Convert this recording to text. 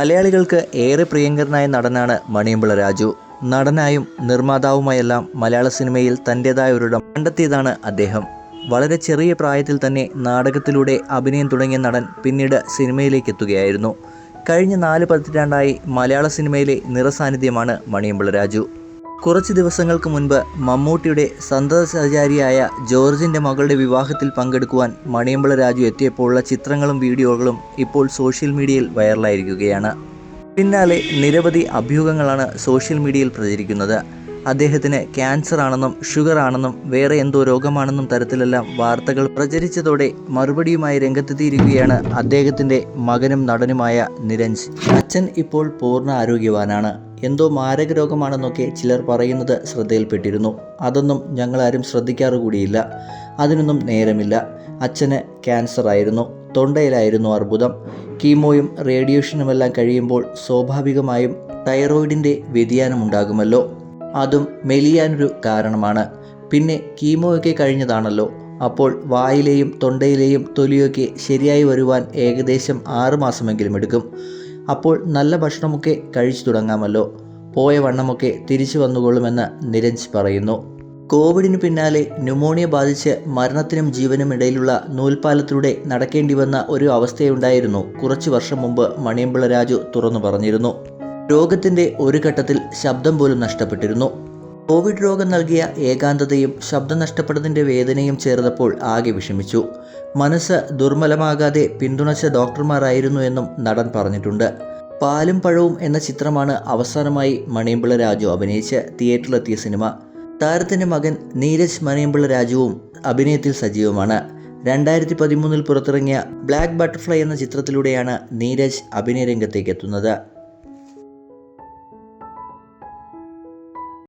മലയാളികൾക്ക് ഏറെ പ്രിയങ്കരനായ നടനാണ് മണിയമ്പിള രാജു. നടനായും നിർമ്മാതാവുമായെല്ലാം മലയാള സിനിമയിൽ തന്റെതായ ഒരിടം കണ്ടെത്തിയതാണ് അദ്ദേഹം. വളരെ ചെറിയ പ്രായത്തിൽ തന്നെ നാടകത്തിലൂടെ അഭിനയം തുടങ്ങിയ നടൻ പിന്നീട് സിനിമയിലേക്ക് എത്തുകയായിരുന്നു. കഴിഞ്ഞ നാല് പതിറ്റാണ്ടായി മലയാള സിനിമയിലെ നിറസാന്നിധ്യമാണ് മണിയമ്പിള രാജു. കുറച്ച് ദിവസങ്ങൾക്ക് മുൻപ് മമ്മൂട്ടിയുടെ സന്തത സഹചാരിയായ ജോർജിന്റെ മകളുടെ വിവാഹത്തിൽ പങ്കെടുക്കുവാൻ മണിയമ്പള രാജു എത്തിയപ്പോഴുള്ള ചിത്രങ്ങളും വീഡിയോകളും ഇപ്പോൾ സോഷ്യൽ മീഡിയയിൽ വൈറലായിരിക്കുകയാണ്. പിന്നാലെ നിരവധി അഭ്യൂഹങ്ങളാണ് സോഷ്യൽ മീഡിയയിൽ പ്രചരിക്കുന്നത്. അദ്ദേഹത്തിന് ക്യാൻസർ ആണെന്നും ഷുഗർ ആണെന്നും വേറെ എന്തോ രോഗമാണെന്നും തരത്തിലെല്ലാം വാർത്തകൾ പ്രചരിച്ചതോടെ മറുപടിയുമായി രംഗത്തെത്തിയിരിക്കുകയാണ് അദ്ദേഹത്തിന്റെ മകനും നടനുമായ നിരഞ്ജ്. അച്ഛൻ ഇപ്പോൾ പൂർണ ആരോഗ്യവാനാണ്. എന്തോ മാരക രോഗമാണെന്നൊക്കെ ചിലർ പറയുന്നത് ശ്രദ്ധയിൽപ്പെട്ടിരുന്നു. അതൊന്നും ഞങ്ങളാരും ശ്രദ്ധിക്കാറ് കൂടിയില്ല അതിനൊന്നും നേരമില്ല. അച്ഛന് ക്യാൻസർ ആയിരുന്നു തൊണ്ടയിലായിരുന്നു അർബുദം. കീമോയും റേഡിയേഷനുമെല്ലാം കഴിയുമ്പോൾ സ്വാഭാവികമായും തൈറോയിഡിന്റെ വ്യതിയാനം ഉണ്ടാകുമല്ലോ അതും മെലിയാനൊരു കാരണമാണ്. പിന്നെ കീമോയൊക്കെ കഴിഞ്ഞതാണല്ലോ. അപ്പോൾ വായിലെയും തൊണ്ടയിലെയും തൊലിയൊക്കെ ശരിയായി വരുവാൻ ഏകദേശം ആറുമാസമെങ്കിലും എടുക്കും. അപ്പോൾ നല്ല ഭക്ഷണമൊക്കെ കഴിച്ചു തുടങ്ങാമല്ലോ. പോയ വണ്ണമൊക്കെ തിരിച്ചു വന്നുകൊള്ളുമെന്ന് നിരഞ്ജ് പറയുന്നു. കോവിഡിന് പിന്നാലെ ന്യൂമോണിയ ബാധിച്ച് മരണത്തിനും ജീവനും ഇടയിലുള്ള നൂൽപ്പാലത്തിലൂടെ നടക്കേണ്ടി വന്ന ഒരു അവസ്ഥയുണ്ടായിരുന്നു. കുറച്ചു വർഷം മുമ്പ് മണിയമ്പിള രാജു തുറന്നു പറഞ്ഞിരുന്നു. രോഗത്തിന്റെ ഒരു ഘട്ടത്തിൽ ശബ്ദം പോലും നഷ്ടപ്പെട്ടിരുന്നു. കോവിഡ് രോഗം നൽകിയ ഏകാന്തതയും ശബ്ദം നഷ്ടപ്പെട്ടതിന്റെ വേദനയും ചേർന്നപ്പോൾ ആകെ വിഷമിച്ചു. മനസ്സ് ദുർബലമാകാതെ പിന്തുണച്ച ഡോക്ടർമാരായിരുന്നു എന്നും നടൻ പറഞ്ഞിട്ടുണ്ട്. പാലും പഴവും എന്ന ചിത്രമാണ് അവസാനമായി മണിയമ്പിള രാജു അഭിനയിച്ച് തിയേറ്ററിലെത്തിയ സിനിമ. താരത്തിന്റെ മകൻ നീരജ് മണിയമ്പിള രാജുവും അഭിനയത്തിൽ സജീവമാണ്. രണ്ടായിരത്തി പതിമൂന്നിൽ പുറത്തിറങ്ങിയ ബ്ലാക്ക് ബട്ടർഫ്ലൈ എന്ന ചിത്രത്തിലൂടെയാണ് നീരജ് അഭിനയ രംഗത്തേക്ക് എത്തുന്നത്.